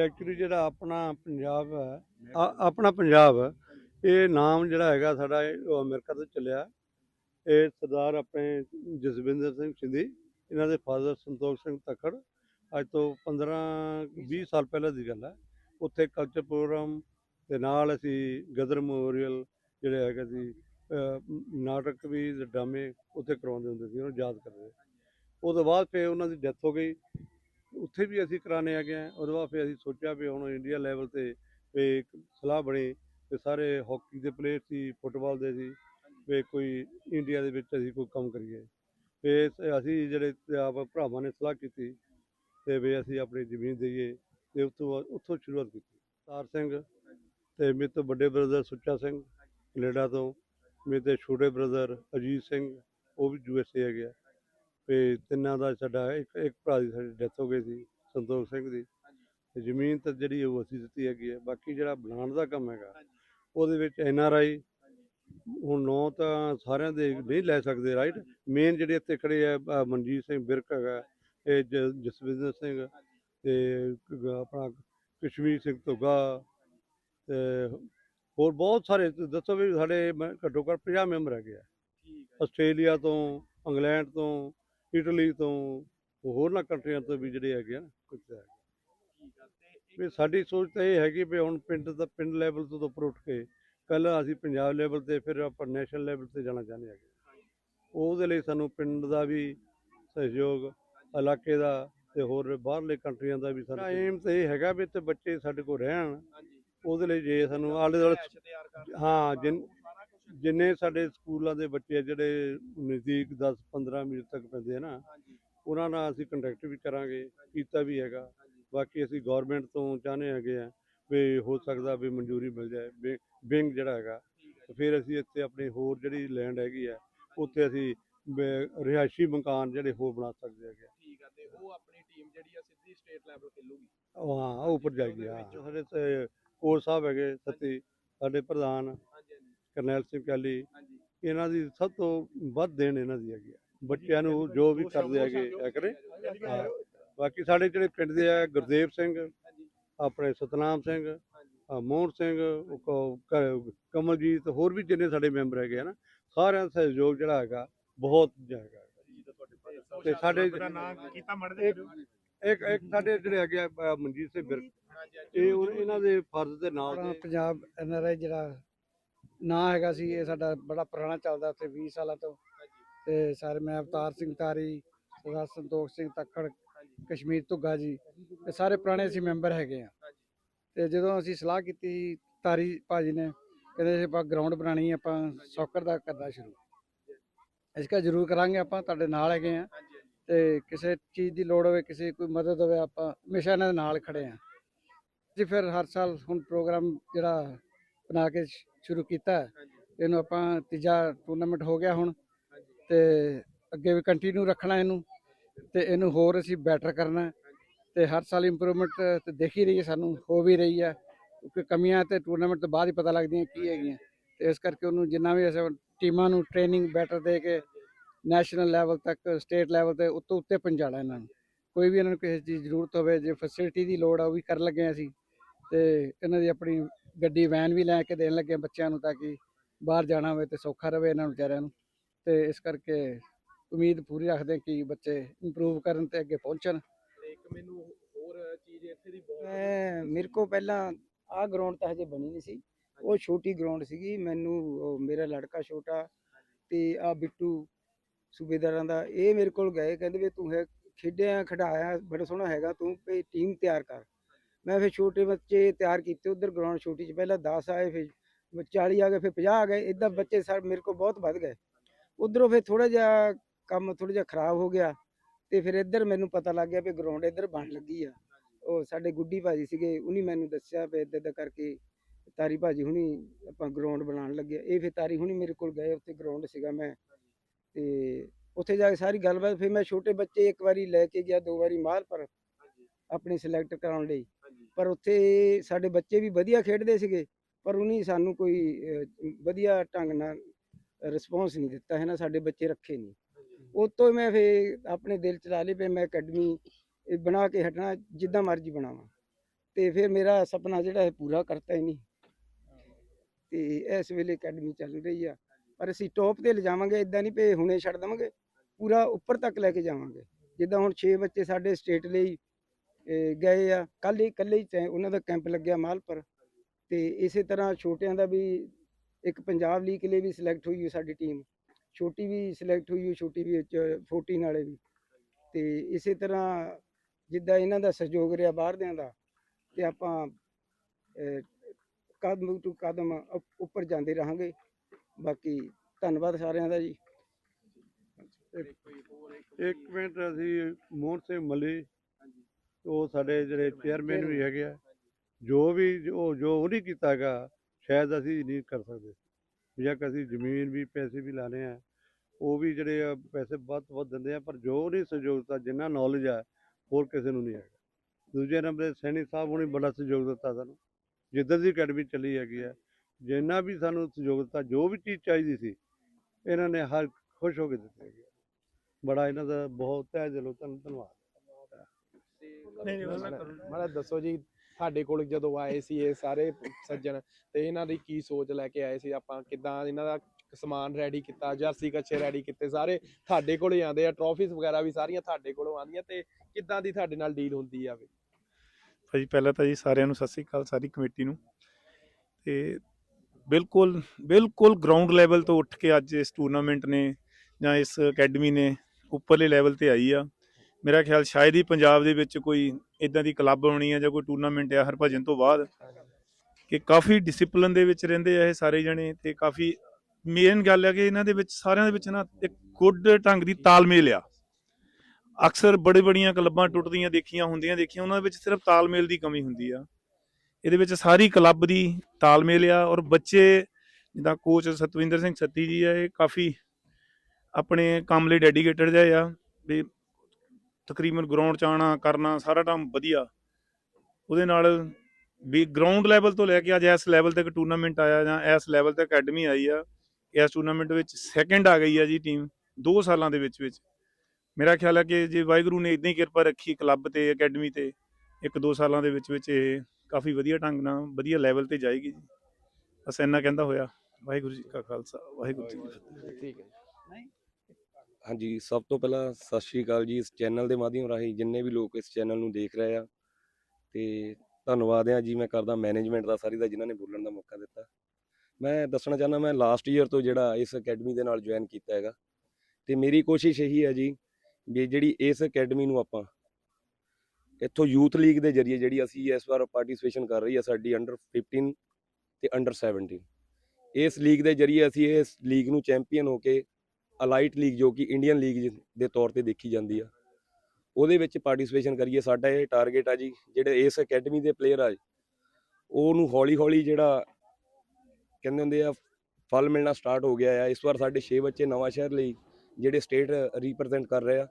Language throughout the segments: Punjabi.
ਐਕਚੁਅਲੀ ਜਿਹੜਾ ਆਪਣਾ ਪੰਜਾਬ ਹੈ ਆ- ਆਪਣਾ ਪੰਜਾਬ ਇਹ ਨਾਮ ਜਿਹੜਾ ਹੈਗਾ ਸਾਡਾ ਇਹ ਉਹ ਅਮਰੀਕਾ ਤੋਂ ਚੱਲਿਆ। ਇਹ ਸਰਦਾਰ ਆਪਣੇ ਜਸਵਿੰਦਰ ਸਿੰਘ ਸਿੰਧੀ ਇਹਨਾਂ ਦੇ ਫਾਦਰ ਸੰਤੋਖ ਸਿੰਘ ਤੱਕੜ ਅੱਜ ਤੋਂ 15 20 ਸਾਲ ਪਹਿਲਾਂ ਦੀ ਗੱਲ ਹੈ। ਉੱਥੇ ਕਲਚਰ ਪ੍ਰੋਗਰਾਮ ਦੇ ਨਾਲ ਅਸੀਂ ਗਦਰ ਮੈਮੋਰੀਅਲ ਜਿਹੜੇ ਹੈਗੇ ਸੀ ਅਹ, ਨਾਟਕ ਵੀ ਤੇ ਡਰਾਮੇ ਉੱਥੇ ਕਰਵਾਉਂਦੇ ਹੁੰਦੇ ਸੀ ਉਹਨੂੰ ਯਾਦ ਕਰਦੇ ਉਹ ਤੋਂ ਬਾਅਦ ਫਿਰ ਉਹਨਾਂ ਦੀ ਡੈਥ ਹੋ ਗਈ। ਉੱਥੇ ਵੀ ਅਸੀਂ ਕਰਾਣੇ ਆ ਗਏ ਹਾਂ। ਉਹਦੇ ਬਾਅਦ ਫਿਰ ਅਸੀਂ ਸੋਚਿਆ ਵੀ ਹੁਣ ਇੰਡੀਆ ਲੈਵਲ ਤੇ ਵੀ ਇੱਕ ਸਲਾਹ ਬਣੀ ਤੇ ਸਾਰੇ ਹਾਕੀ ਦੇ ਪਲੇਅਰ ਸੀ, ਫੁੱਟਬਾਲ ਦੇ ਸੀ, ਵੀ ਕੋਈ ਇੰਡੀਆ ਦੇ ਵਿੱਚ ਅਸੀਂ ਕੋਈ ਕੰਮ ਕਰੀਏ। ਤੇ ਅਸੀਂ ਜਿਹੜੇ ਆਪ ਭਰਾਵਾਂ ਨੇ ਸਲਾਹ ਕੀਤੀ ਤੇ ਵੀ ਅਸੀਂ ਆਪਣੀ ਜ਼ਮੀਨ ਦੇਈਏ ਤੇ ਉਸ ਤੋਂ ਬਾਅਦ ਉੱਥੋਂ ਸ਼ੁਰੂਆਤ ਕੀਤੀ। ਤਾਰ ਸਿੰਘ ਤੇ ਮੇਰੇ ਤੋਂ ਵੱਡੇ ਬ੍ਰਦਰ ਸੁੱਚਾ ਸਿੰਘ, ਕੈਨੇਡਾ ਤੋਂ। ਮੇਰੇ ਤੇ ਛੋਟੇ ਬ੍ਰਦਰ ਅਜੀਤ ਸਿੰਘ, ਉਹ ਵੀ ਯੂ ਐਸ ਏ ਹੈਗੇ ਆ। ਤੇ ਤਿੰਨਾਂ ਦਾ ਸਾਡਾ ਇੱਕ ਇੱਕ ਭਰਾ ਦੀ ਸਾਡੀ ਡੈਥ ਹੋ ਗਈ ਸੀ ਸੰਤੋਖ ਸਿੰਘ ਦੀ। ਤੇ ਜ਼ਮੀਨ ਤਾਂ ਜਿਹੜੀ ਉਹ ਅਸੀਂ ਦਿੱਤੀ ਹੈਗੀ ਹੈ ਬਾਕੀ ਜਿਹੜਾ ਬਣਾਉਣ ਦਾ ਕੰਮ ਹੈਗਾ ਉਹਦੇ ਵਿੱਚ ਐਨ ਆਰ ਆਈ ਹੁਣ ਨੌ ਤਾਂ ਸਾਰਿਆਂ ਦੇ ਨਹੀਂ ਲੈ ਸਕਦੇ ਰਾਈਟ ਮੇਨ ਜਿਹੜੇ ਇੱਥੇ ਖੜੇ ਆ ਮਨਜੀਤ ਸਿੰਘ ਬਿਰਕ ਹੈਗਾ ਇਹ ਜਸਵਿੰਦਰ ਸਿੰਘ ਤੇ ਆਪਣਾ ਕਸ਼ਮੀਰ ਸਿੰਘ ਧੁੱਗਾ ਤੇ ਹੋਰ ਬਹੁਤ ਸਾਰੇ ਦੱਸੋ ਵੀ ਸਾਡੇ ਮ- ਘੱਟੋ ਘੱਟ 50 ਮੈਂਬਰ ਹੈਗੇ ਆ। ਆਸਟ੍ਰੇਲੀਆ ਤੋਂ ਇੰਗਲੈਂਡ ਤੋਂ ਇਟਲੀ ਤੋਂ ਹੋਰ ਨਾ ਕੰਟਰੀਆਂ ਤੋਂ ਵੀ ਜਿਹੜੇ ਹੈਗੇ ਆ ਕੁਝ ਹੈ ਵੀ ਸਾਡੀ ਸੋਚ ਤਾਂ ਇਹ ਹੈਗੀ ਵੀ ਹੁਣ ਪਿੰਡ ਦਾ ਪਿੰਡ ਲੈਵਲ ਤੋਂ ਉੱਪਰ ਉੱਠ ਕੇ ਪਹਿਲਾਂ ਅਸੀਂ ਪੰਜਾਬ ਲੈਵਲ ਤੇ ਫਿਰ ਆਪਾਂ ਨੈਸ਼ਨਲ ਲੈਵਲ ਤੇ ਜਾਣਾ ਚਾਹੁੰਦੇ ਹੈਗੇ। ਉਹਦੇ ਲਈ ਸਾਨੂੰ ਪਿੰਡ ਦਾ ਵੀ ਸਹਿਯੋਗ ਇਲਾਕੇ ਦਾ ਤੇ ਹੋਰ ਬਾਹਰਲੇ ਕੰਟਰੀਆਂ ਦਾ ਵੀ ਸਾਡਾ ਏਮ ਤਾਂ ਇਹ ਹੈਗਾ ਵੀ ਇੱਥੇ ਬੱਚੇ ਸਾਡੇ ਕੋਲ ਰਹਿਣ ਉਹਦੇ ਲਈ ਜੇ ਸਾਨੂੰ ਆਲੇ ਦੁਆਲੇ ਹਾਂ ਜਿਨ ਜਿੰਨੇ ਸਾਡੇ ਸਕੂਲਾਂ ਦੇ ਬੱਚੇ ਆ ਜਿਹੜੇ ਨਜ਼ਦੀਕ 10 15 ਮੀਲ ਤੱਕ ਪੈਂਦੇ ਆ ਨਾ ਉਹਨਾਂ ਨਾਲ ਅਸੀਂ ਕੰਟੈਕਟ ਵੀ ਕਰਾਂਗੇ ਕੀਤਾ ਵੀ ਹੈਗਾ। ਬਾਕੀ ਅਸੀਂ ਗਵਰਨਮੈਂਟ ਤੋਂ ਚਾਹੁੰਦੇ ਹੈਗੇ ਆ ਵੀ ਹੋ ਸਕਦਾ ਵੀ ਮਨਜ਼ੂਰੀ ਮਿਲ ਜਾਏ ਵਿੰਗ ਜਿਹੜਾ ਹੈਗਾ ਫਿਰ ਅਸੀਂ ਇੱਥੇ ਆਪਣੀ ਹੋਰ ਜਿਹੜੀ ਲੈਂਡ ਹੈਗੀ ਆ ਉੱਥੇ ਅਸੀਂ ਰਿਹਾਇਸ਼ੀ ਮਕਾਨ ਜਿਹੜੇ ਹੋਰ ਬਣਾ ਸਕਦੇ ਹੈਗੇ। ਠੀਕ ਆ ਤੇ ਉਹ ਆਪਣੀ ਟੀਮ ਜਿਹੜੀ ਆ ਸਿੱਧੀ ਸਟੇਟ ਲੈਵਲ ਖੇਲੂਗੀ? ਹਾਂ ਉਹ ਉੱਪਰ ਜਾਏਗੀ ਹਾਂ। ਸਾਡੇ ਕੋਚ ਸਾਹਿਬ ਹੈਗੇ ਸਤੀ ਸਾਡੇ ਪ੍ਰਧਾਨ ਕਰਨੈਲ ਸਿੰਘ ਕਾਲੀ ਇਹਨਾਂ ਦੀ ਸਭ ਤੋਂ ਵੱਧ ਦੇਣ ਇਹਨਾਂ ਦੀ ਹੈਗੀ ਆ। ਬੱਚਿਆਂ ਨੂੰ ਜੋ ਵੀ ਕਰਦੇ ਹੈਗੇ ਇਹ ਕਰੇ। ਬਾਕੀ ਸਾਡੇ ਜਿਹੜੇ ਪਿੰਡ ਦੇ ਆ ਗੁਰਦੇਵ ਸਿੰਘ ਆਪਣੇ ਸਤਨਾਮ ਸਿੰਘ ਆ, ਮੋਹਨ ਸਿੰਘ ਕਮਲਜੀਤ ਹੋਰ ਵੀ ਜਿੰਨੇ ਸਾਡੇ ਮੈਂਬਰ ਹੈਗੇ ਆ ਨਾ ਸਾਰਿਆਂ ਦਾ ਸਹਿਯੋਗ ਜਿਹੜਾ ਹੈਗਾ ਬਹੁਤ ਹੈਗਾ। ਤੇ ਸਾਡੇ ਇੱਕ ਇੱਕ ਇੱਕ ਸਾਡੇ ਜਿਹੜੇ ਹੈਗੇ ਆ, ਮਨਜੀਤ ਸਿੰਘ ਬਿਰਕ ਇਹ ਇਹਨਾਂ ਦੇ ਫਰਜ਼ ਦੇ ਨਾਲ ਪੰਜਾਬ ਐਨਆਰਆਈ ਜਿਹੜਾ ਨਾਂ ਹੈਗਾ ਸੀ, ਇਹ ਸਾਡਾ ਬੜਾ ਪੁਰਾਣਾ ਚੱਲਦਾ ਉੱਥੇ 20 ਸਾਲਾਂ ਤੋਂ। ਤੇ ਸਾਰੇ ਮੈਂ ਅਵਤਾਰ ਸਿੰਘ ਤਾਰੀ, ਸਰਦਾਰ ਸੰਤੋਖ ਸਿੰਘ ਤੱਕੜ ਕਸ਼ਮੀਰ ਧੁੱਗਾ ਜੀ, ਇਹ ਸਾਰੇ ਪੁਰਾਣੇ ਅਸੀਂ ਮੈਂਬਰ ਹੈਗੇ ਆ। ਤੇ ਜਦੋਂ ਅਸੀਂ ਸਲਾਹ ਕੀਤੀ ਤਾਰੀ ਭਾਜੀ ਨੇ, ਕਹਿੰਦੇ ਆਪਾਂ ਗਰਾਊਂਡ ਬਣਾਣੀ ਆਪਾਂ ਸੌਕਰ ਦਾ ਕਰਨਾ ਸ਼ੁਰੂ। ਇਸ ਕਿਹਾ ਜ਼ਰੂਰ ਕਰਾਂਗੇ ਆਪਾਂ, ਤੁਹਾਡੇ ਨਾਲ ਹੈਗੇ ਆ। ਤੇ ਕਿਸੇ ਚੀਜ਼ ਦੀ ਲੋੜ ਹੋਵੇ, ਕਿਸੇ ਕੋਈ ਮਦਦ ਹੋਵੇ, ਆਪਾਂ ਹਮੇਸ਼ਾ ਇਹਨਾਂ ਦੇ ਨਾਲ ਖੜੇ ਆ। ਜੀ ਫਿਰ ਹਰ ਸਾਲ ਹੁਣ ਪ੍ਰੋਗਰਾਮ ਜਿਹੜਾ ਬਣਾ ਕੇ ਸ਼ੁਰੂ ਕੀਤਾ। ਇਹਨੂੰ ਆਪਾਂ ਤੀਜਾ ਟੂਰਨਾਮੈਂਟ ਹੋ ਗਿਆ ਹੁਣ। ਤੇ ਅੱਗੇ ਵੀ ਕੰਟੀਨਿਊ ਰੱਖਣਾ ਇਹਨੂੰ। ਤੇ ਇਹਨੂੰ ਹੋਰ ਅਸੀਂ ਬੈਟਰ ਕਰਨਾ। ਹੈ ਤੇ ਹਰ ਸਾਲ ਇੰਪਰੂਵਮੈਂਟ ਤੇ ਦੇਖ ਹੀ ਰਹੀ ਹੈ ਸਾਨੂੰ, ਹੋ ਵੀ ਰਹੀ ਹੈ। ਕਿਉਂਕਿ ਕਮੀਆਂ ਤੇ ਟੂਰਨਾਮੈਂਟ ਤੋਂ ਬਾਅਦ ਹੀ ਪਤਾ ਲੱਗਦੀਆਂ ਕੀ ਹੈਗੀਆਂ। ਤੇ ਇਸ ਕਰਕੇ ਉਹਨੂੰ ਜਿੰਨਾ ਵੀ ਅਸੀਂ ਟੀਮਾਂ ਨੂੰ ਟ੍ਰੇਨਿੰਗ ਬੈਟਰ ਦੇ ਕੇ ਨੈਸ਼ਨਲ ਲੈਵਲ ਤੱਕ ਸਟੇਟ ਲੈਵਲ ਤੇ ਉੱਤੋਂ ਉੱਤੇ ਪਹੁੰਚਾਉਣਾ ਇਹਨਾਂ ਨੂੰ। ਕੋਈ ਵੀ ਇਹਨਾਂ ਨੂੰ ਕਿਸੇ ਚੀਜ਼ ਦੀ ਜ਼ਰੂਰਤ ਹੋਵੇ, ਜੇ ਫੈਸਿਲਿਟੀ ਦੀ ਲੋੜ ਆ, ਉਹ ਵੀ ਕਰਨ ਲੱਗੇ ਅਸੀਂ। ਤੇ ਇਹਨਾਂ ਦੀ ਆਪਣੀ ਗੱਡੀ ਵੈਨ ਵੀ ਲੈ ਕੇ ਦੇਣ ਲੱਗੇ ਬੱਚਿਆਂ ਨੂੰ ਤਾਂ ਕਿ ਬਾਹਰ ਜਾਣਾ ਹੋਵੇ ਤੇ ਸੌਖਾ ਰਵੇ ਇਹਨਾਂ ਨੂੰ ਵਿਚਾਰਿਆਂ ਨੂੰ। ਤੇ ਇਸ ਕਰਕੇ ਉਮੀਦ ਪੂਰੀ ਰੱਖਦੇ ਕਿ ਬੱਚੇ ਇੰਪਰੂਵ ਕਰਨ ਤੇ ਅੱਗੇ ਪਹੁੰਚਣ। ਤੇ ਇੱਕ ਮੈਨੂੰ ਹੋਰ ਚੀਜ਼ ਇੱਥੇ ਦੀ ਬਹੁਤ ਮੈਂ ਮੇਰੇ ਕੋ ਪਹਿਲਾਂ ਆਹ ਗਰਾਊਂਡ ਤਾਂ ਹਜੇ ਬਣੀ ਨਹੀਂ ਸੀ। ਉਹ ਛੋਟੀ ਗਰਾਊਂਡ ਸੀਗੀ। ਮੈਨੂੰ ਮੇਰਾ ਲੜਕਾ ਛੋਟਾ ਤੇ ਆ ਬਿੱਟੂ ਸੂਬੇਦਾਰਾਂ ਦਾ ਇਹ ਮੇਰੇ ਕੋਲ ਗਏ। ਕਹਿੰਦੇ ਵੀ ਤੂੰ ਹੈ ਖੇਡਿਆ ਖਿਡਾਇਆ ਬੜਾ ਸੋਹਣਾ ਹੈਗਾ। ਤੂੰ ਵੀ ਟੀਮ ਤਿਆਰ ਕਰ। ਮੈਂ ਫਿਰ ਛੋਟੇ ਬੱਚੇ ਤਿਆਰ ਕੀਤੇ ਉਧਰ ਗਰਾਊਂਡ ਛੋਟੀ ਚ ਪਹਿਲਾਂ 10 ਆਏ ਫਿਰ 40 ਆ ਗਏ ਫਿਰ 50 ਆ ਗਏ ਇਦਾਂ ਬੱਚੇ ਸਾਰੇ ਮੇਰੇ ਕੋਲ ਬਹੁਤ ਵੱਧ ਗਏ। ਉਧਰੋਂ ਫਿਰ ਥੋੜਾ ਜਿਹਾ ਕੰਮ ਥੋੜਾ ਜਿਹਾ ਖਰਾਬ ਹੋ ਗਿਆ ਤੇ ਫਿਰ ਇੱਧਰ ਮੈਨੂੰ ਪਤਾ ਲੱਗ ਗਿਆ ਵੀ ਗਰਾਊਂਡ ਇੱਧਰ ਬਣ ਲੱਗੀ ਆ। ਉਹ ਸਾਡੇ ਗੁੱਡੀ ਭਾਜੀ ਸੀਗੇ ਉਹਨੀ ਮੈਨੂੰ ਦੱਸਿਆ ਵੀ ਇੱਦਾਂ ਦਾ ਕਰਕੇ ਤਾਰੀ ਭਾਜੀ ਹੁਣੀ ਆਪਾਂ ਗਰਾਊਂਡ ਬਣਾਉਣ ਲੱਗੇ। ਇਹ ਫਿਰ ਤਾਰੀ ਹੁਣੀ ਮੇਰੇ ਕੋਲ ਗਏ ਉੱਥੇ ਗਰਾਊਂਡ ਸੀਗਾ ਮੈਂ ਤੇ ਉੱਥੇ ਜਾ ਕੇ ਸਾਰੀ ਗੱਲਬਾਤ ਫਿਰ ਮੈਂ ਛੋਟੇ ਬੱਚੇ ਇੱਕ ਵਾਰੀ ਲੈ ਕੇ ਗਿਆ ਦੋ ਵਾਰੀ ਮਾਲ ਪਰ ਆਪਣੇ ਸਿਲੈਕਟ ਕਰਾਉਣ ਲਈ। ਪਰ ਉੱਥੇ ਸਾਡੇ ਬੱਚੇ ਵੀ ਵਧੀਆ ਖੇਡਦੇ ਸੀਗੇ ਪਰ ਉਹਨੀ ਸਾਨੂੰ ਕੋਈ ਵਧੀਆ ਢੰਗ ਨਾਲ ਰਿਸਪੌਂਸ ਨਹੀਂ ਦਿੱਤਾ ਹੈ ਨਾ ਸਾਡੇ ਬੱਚੇ ਰੱਖੇ ਨਹੀਂ। ਉਹ ਤੋਂ ਮੈਂ ਫੇ ਆਪਣੇ ਦਿਲ ਚ ਲਾ ਲਈ ਵੀ ਮੈਂ ਅਕੈਡਮੀ ਬਣਾ ਕੇ ਹਟਣਾ ਜਿੱਦਾਂ ਮਰਜ਼ੀ ਬਣਾਵਾਂ। ਤੇ ਫਿਰ ਮੇਰਾ ਸੁਪਨਾ ਜਿਹੜਾ ਹੈ ਪੂਰਾ ਕਰਤਾ ਹੀ ਨਹੀਂ। ਤੇ ਇਸ ਵੇਲੇ ਅਕੈਡਮੀ ਚੱਲ ਰਹੀ ਆ। ਪਰ ਅਸੀਂ ਟੌਪ ਤੇ ਲਿਜਾਵਾਂਗੇ ਇਦਾਂ ਨਹੀਂ ਪਏ ਹੁਣੇ ਛੱਡ ਦੇਵਾਂਗੇ ਪੂਰਾ ਉੱਪਰ ਤੱਕ ਲੈ ਕੇ ਜਾਵਾਂਗੇ। ਜਿੱਦਾਂ ਹੁਣ 6 ਬੱਚੇ ਸਾਡੇ ਸਟੇਟ ਲਈ ਗਏ ਆ। ਕੱਲ ਹੀ ਇਕੱਲੇ ਹੀ ਉਹਨਾਂ ਦਾ ਕੈਂਪ ਲੱਗਿਆ ਮਾਲਪੁਰ ਤੇ ਇਸੇ ਤਰ੍ਹਾਂ ਛੋਟਿਆਂ ਦਾ ਵੀ ਇੱਕ ਪੰਜਾਬ ਲੀਗ ਲਈ ਵੀ ਸਿਲੈਕਟ ਹੋਈ ਸਾਡੀ ਟੀਮ ਛੋਟੀ ਵੀ ਸਿਲੈਕਟ ਹੋਈ ਛੋਟੀ ਵੀ ਵਿੱਚ 14 ਵਾਲੇ ਵੀ। ਤੇ ਇਸੇ ਤਰ੍ਹਾਂ ਜਿੱਦਾਂ ਇਹਨਾਂ ਦਾ ਸਹਿਯੋਗ ਰਿਹਾ ਬਾਹਰਦਿਆਂ ਦਾ ਤੇ ਆਪਾਂ ਕਦਮ ਟੂ ਕਦਮ ਉੱਪਰ ਜਾਂਦੇ ਰਹਾਂਗੇ। ਬਾਕੀ ਧੰਨਵਾਦ ਸਾਰਿਆਂ ਦਾ ਜੀ। ਇੱਕ ਮਿੰਟ ਅਸੀਂ ਮੋਹਨ ਸਿੰਘ ਮੱਲੀ। ਉਹ ਸਾਡੇ ਜਿਹੜੇ ਚੇਅਰਮੈਨ ਵੀ ਹੈਗੇ ਆ ਜੋ ਵੀ ਉਹ ਜੋ ਉਹ ਨਹੀਂ ਕੀਤਾ ਹੈਗਾ ਸ਼ਾਇਦ ਅਸੀਂ ਨਹੀਂ ਕਰ ਸਕਦੇ। ਬੇਸ਼ੱਕ ਅਸੀਂ ਜ਼ਮੀਨ ਵੀ ਪੈਸੇ ਵੀ ਲਾਣੇ ਆ ਉਹ ਵੀ ਜਿਹੜੇ ਆ ਪੈਸੇ ਵੱਧ ਵੱਧ ਦਿੰਦੇ ਆ ਪਰ ਜੋ ਨਹੀਂ ਸਹਿਯੋਗਤਾ ਜਿੰਨਾ ਨੌਲੇਜ ਆ ਹੋਰ ਕਿਸੇ ਨੂੰ ਨਹੀਂ ਹੈਗਾ। ਦੂਜੇ ਨੰਬਰ ਤੇ ਸੈਣੀ ਸਾਹਿਬ ਹੁਣੇ ਬੜਾ ਸਹਿਯੋਗ ਦਿੱਤਾ ਸਾਨੂੰ ਜਿੱਦਾਂ ਦੀ ਅਕੈਡਮੀ ਚੱਲੀ ਹੈਗੀ ਆ ਜਿੰਨਾ ਵੀ ਸਾਨੂੰ ਸਹਿਯੋਗ ਦਿੱਤਾ ਜੋ ਵੀ ਚੀਜ਼ ਚਾਹੀਦੀ ਸੀ ਇਹਨਾਂ ਨੇ ਹਰ ਖੁਸ਼ ਹੋ ਕੇ ਦਿੱਤੀ। ਬੜਾ ਇਹਨਾਂ ਦਾ ਬਹੁਤ ਤਹਿ ਦਿਲੋਂ ਧੰਨ- ਮਾੜਾ ਦੱਸੋ ਜੀ ਸਾਡੇ ਕੋਲ ਜਦੋਂ ਆਏ ਸੀ ਇਹ ਸਾਰੇ ਸੱਜਣ ਤੇ ਇਹਨਾਂ ਦੀ ਕੀ ਸੋਚ ਲੈ ਕੇ ਆਏ ਸੀ? ਆਪਾਂ ਕਿੱਦਾਂ ਇਹਨਾਂ ਦਾ ਸਮਾਨ ਰੈਡੀ ਕੀਤਾ ਜਰਸੀ ਕੱਛੇ ਰੈਡੀ ਕੀਤੇ ਸਾਰੇ? ਤੁਹਾਡੇ ਕੋਲ ਹੀ ਆਉਂਦੇ ਆ ਟਰੋਫੀਜ਼ ਵਗੈਰਾ ਵੀ ਸਾਰੀਆਂ ਤੁਹਾਡੇ ਕੋਲੋਂ ਆਉਂਦੀਆਂ ਤੇ ਕਿੱਦਾਂ ਦੀ ਤੁਹਾਡੇ ਨਾਲ ਡੀਲ ਹੁੰਦੀ ਆ ਵੀ? ਭਾਜੀ ਪਹਿਲਾਂ ਤਾਂ ਜੀ ਸਾਰਿਆਂ ਨੂੰ ਸਤਿ ਸ੍ਰੀ ਅਕਾਲ ਸਾਰੀ ਕਮੇਟੀ ਨੂੰ। ਤੇ ਬਿਲਕੁਲ ਬਿਲਕੁਲ ਗਰਾਊਂਡ ਲੈਵਲ ਤੋਂ ਉੱਠ ਕੇ ਅੱਜ ਇਸ ਟੂਰਨਾਮੈਂਟ ਨੇ ਜਾਂ ਇਸ ਅਕੈਡਮੀ ਨੇ ਉੱਪਰਲੇ ਲੈਵਲ ਤੇ ਆਈ ਆ। ਮੇਰਾ ਖਿਆਲ ਸ਼ਾਇਦ ਹੀ ਪੰਜਾਬ ਦੇ ਵਿੱਚ ਕੋਈ ਇਦਾਂ ਦੀ ਕਲੱਬ ਹੋਣੀ ਆ ਜਾਂ ਕੋਈ ਟੂਰਨਾਮੈਂਟ ਆ ਹਰਭਜਨ ਤੋਂ ਬਾਅਦ, ਕਿ ਕਾਫੀ ਡਿਸਪਲਿਨ ਦੇ ਵਿੱਚ ਰਹਿੰਦੇ ਆ ਇਹ ਸਾਰੇ ਜਣੇ ਤੇ ਕਾਫੀ ਮੇਨ ਗੱਲ ਹੈ ਕਿ ਇਹਨਾਂ ਦੇ ਵਿੱਚ ਸਾਰਿਆਂ ਦੇ ਵਿੱਚ ਨਾ ਇੱਕ ਗੁੱਡ ਢੰਗ ਦੀ ਤਾਲਮੇਲ ਆ। ਅਕਸਰ ਬੜੇ ਬੜੀਆਂ ਕਲੱਬਾਂ ਟੁੱਟਦੀਆਂ ਦੇਖੀਆਂ ਹੁੰਦੀਆਂ ਦੇਖੀਆਂ, ਉਹਨਾਂ ਦੇ ਵਿੱਚ ਸਿਰਫ ਤਾਲਮੇਲ ਦੀ ਕਮੀ ਹੁੰਦੀ ਆ। ਇਹਦੇ ਵਿੱਚ ਸਾਰੀ ਕਲੱਬ ਦੀ ਤਾਲਮੇਲ ਆ ਔਰ ਬੱਚੇ ਜਿੱਦਾਂ ਕੋਚ ਸਤਵਿੰਦਰ ਸਿੰਘ ਸੱਤੀ ਜੀ ਆ, ਇਹ ਕਾਫੀ ਆਪਣੇ ਕੰਮ ਲਈ ਡੈਡੀਕੇਟਡ ਜਿਹਾ ਆ, ਵੀ ਤਕਰੀਬਨ ਗਰਾਊਂਡ ਚ ਆਉਣਾ ਕਰਨਾ ਸਾਰਾ ਟਾਈਮ ਵਧੀਆ। ਉਹਦੇ ਨਾਲ ਵੀ ਗਰਾਊਂਡ ਲੈਵਲ ਤੋਂ ਲੈ ਕੇ ਅੱਜ ਇਸ ਲੈਵਲ ਤੱਕ ਟੂਰਨਾਮੈਂਟ ਆਇਆ ਜਾਂ ਇਸ ਲੈਵਲ ਤੱਕ ਅਕੈਡਮੀ ਆਈ ਆ ਇਸ ਟੂਰਨਾਮੈਂਟ ਵਿੱਚ ਸੈਕੰਡ ਆ ਗਈ ਆ ਜੀ ਟੀਮ 2 ਸਾਲਾਂ ਦੇ ਵਿੱਚ ਵਿੱਚ। ਮੇਰਾ ਖਿਆਲ ਹੈ ਕਿ ਜੇ ਵਾਹਿਗੁਰੂ ਨੇ ਇਦਾਂ ਹੀ ਕਿਰਪਾ ਰੱਖੀ ਕਲੱਬ ਤੇ ਅਕੈਡਮੀ ਤੇ ਇੱਕ ਦੋ ਸਾਲਾਂ ਦੇ ਵਿੱਚ ਵਿੱਚ ਇਹ ਕਾਫੀ ਵਧੀਆ ਢੰਗ ਨਾਲ ਵਧੀਆ ਲੈਵਲ ਤੇ ਜਾਏਗੀ ਜੀ। ਬਸ ਇੰਨਾ ਕਹਿੰਦਾ ਹੋਇਆ। ਵਾਹਿਗੁਰੂ ਜੀ ਕਾ ਖਾਲਸਾ ਵਾਹਿਗੁਰੂ ਜੀ ਕੀ ਫਤਿਹ। ਠੀਕ ਹੈ ਹਾਂਜੀ, ਸਭ ਤੋਂ ਪਹਿਲਾਂ ਸਤਿ ਸ਼੍ਰੀ ਅਕਾਲ ਜੀ, ਇਸ ਚੈਨਲ ਦੇ ਮਾਧਿਅਮ ਰਾਹੀਂ ਜਿੰਨੇ ਵੀ ਲੋਕ ਇਸ ਚੈਨਲ ਨੂੰ ਦੇਖ ਰਹੇ ਆ, ਤੇ ਧੰਨਵਾਦ ਆ ਜੀ ਮੈਂ ਕਰਦਾ ਮੈਨੇਜਮੈਂਟ ਦਾ ਸਾਰੀ ਦਾ ਜਿਨ੍ਹਾਂ ਨੇ ਬੋਲਣ ਦਾ ਮੌਕਾ ਦਿੱਤਾ। ਮੈਂ ਦੱਸਣਾ ਚਾਹੁੰਦਾ ਮੈਂ ਲਾਸਟ ਈਅਰ ਤੋਂ ਜਿਹੜਾ ਇਸ ਅਕੈਡਮੀ ਦੇ ਨਾਲ ਜੁਆਇਨ ਕੀਤਾ ਹੈਗਾ, ਤੇ ਮੇਰੀ ਕੋਸ਼ਿਸ਼ ਇਹੀ ਹੈ ਜੀ ਵੀ ਜਿਹੜੀ ਇਸ ਅਕੈਡਮੀ ਨੂੰ ਆਪਾਂ ਇੱਥੋਂ ਯੂਥ ਲੀਗ ਦੇ ਜਰੀਏ ਜਿਹੜੀ ਅਸੀਂ ਇਸ ਵਾਰ ਪਾਰਟਿਸਿਪੇਸ਼ਨ ਕਰ ਰਹੀ ਹੈ ਸਾਡੀ ਅੰਡਰ 15 ਤੇ ਅੰਡਰ 17 ਇਸ ਲੀਗ ਦੇ ਜਰੀਏ ਅਸੀਂ ਇਸ ਲੀਗ ਨੂੰ ਚੈਂਪੀਅਨ ਹੋ ਕੇ ਅਲਾਈਟ ਲੀਗ ਜੋ ਕਿ ਇੰਡੀਅਨ ਲੀਗ ਦੇ ਤੌਰ ਤੇ ਦੇਖੀ ਜਾਂਦੀ ਆ। ਉਹਦੇ ਵਿੱਚ ਪਾਰਟਿਸਿਪੇਸ਼ਨ ਕਰੀਏ ਸਾਡਾ ਇਹ ਟਾਰਗੇਟ ਆ ਜੀ ਜਿਹੜੇ ਇਸ ਅਕੈਡਮੀ ਦੇ ਪਲੇਅਰ ਆ ਉਹਨੂੰ ਹੌਲੀ ਹੌਲੀ ਜਿਹੜਾ ਕਹਿੰਦੇ ਹੁੰਦੇ ਆ ਫਲ ਮਿਲਣਾ ਸਟਾਰਟ ਹੋ ਗਿਆ ਆ। ਇਸ ਵਾਰ ਸਾਡੇ 6 ਬੱਚੇ ਨਵਾਂ ਸ਼ਹਿਰ ਲਈ ਜਿਹੜੇ ਸਟੇਟ ਰਿਪਰੈਜ਼ੈਂਟ ਕਰ ਰਹੇ ਆ।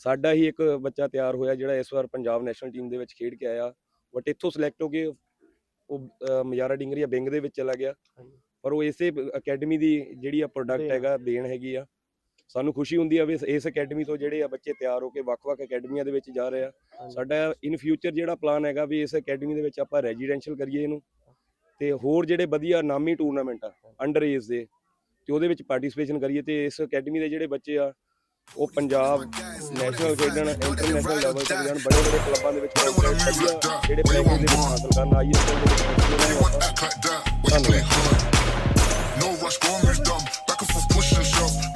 ਸਾਡਾ ਹੀ ਇੱਕ ਬੱਚਾ ਤਿਆਰ ਹੋਇਆ ਜਿਹੜਾ ਇਸ ਵਾਰ ਪੰਜਾਬ ਨੈਸ਼ਨਲ ਟੀਮ ਦੇ ਵਿੱਚ ਖੇਡ ਕੇ ਆਇਆ। ਬਟ ਇੱਥੋਂ ਸਿਲੈਕਟ ਹੋ ਕੇ ਉਹ ਮਜਾਰਾ ਡਿੰਗਰੀਆ ਬਿੰਗ ਦੇ ਵਿੱਚ ਚਲਾ ਗਿਆ। ਪਰ ਉਹ ਇਸੇ ਅਕੈਡਮੀ ਦੀ ਜਿਹੜੀ ਆ ਪ੍ਰੋਡਕਟ। ਹੈਗਾ ਦੇਣ ਹੈਗੀ ਆ। ਸਾਨੂੰ ਖੁਸ਼ੀ ਹੁੰਦੀ ਆ ਵੀ ਇਸ- ਅਕੈਡਮੀ ਤੋਂ ਜਿਹੜੇ ਆ ਬੱਚੇ ਤਿਆਰ ਹੋ ਕੇ ਵੱਖ-ਵੱਖ ਅਕੈਡਮੀਆਂ ਦੇ ਵਿੱਚ ਜਾ ਰਹੇ ਆ। ਸਾਡਾ ਇਨ ਫਿਊਚਰ ਜਿਹੜਾ ਪਲਾਨ ਹੈਗਾ ਵੀ ਇਸ ਅਕੈਡਮੀ ਦੇ ਵਿੱਚ ਆਪਾਂ ਰੈਜ਼ੀਡੈਂਸ਼ੀਅਲ ਕਰੀਏ ਇਹਨੂੰ। ਤੇ ਹੋਰ ਜਿਹੜੇ ਵਧੀਆ ਨਾਮੀ ਟੂਰਨਾਮੈਂਟ ਆ ਅੰਡਰ ਏਜ ਦੇ ਤੇ ਉਹਦੇ ਵਿੱਚ ਪਾਰਟਿਸਿਪੇਸ਼ਨ ਕਰੀਏ ਤੇ ਇਸ ਅਕੈਡਮੀ ਦੇ ਜਿਹੜੇ ਬੱਚੇ ਆ ਉਹ ਪੰਜਾਬ ਨੈਸ਼ਨਲ ਖੇਡਣ ਇੰਟਰਨੈਸ਼ਨਲ ਲੈਵਲ ਤੇ ਜਾਣ ਬੜੇ ਬੜੇ ਕਲੱਬਾਂ ਦੇ ਵਿੱਚ ਜਿਹੜੇ ਪੈਕੇਜ ਦੇ ਵਿੱਚ ਹਾਸਲ ਕਰਨ ਆਈਐਸਐਲ ਦੇ ਵਿੱਚ know what's wrong is dumb. Back and forth pushing yourself.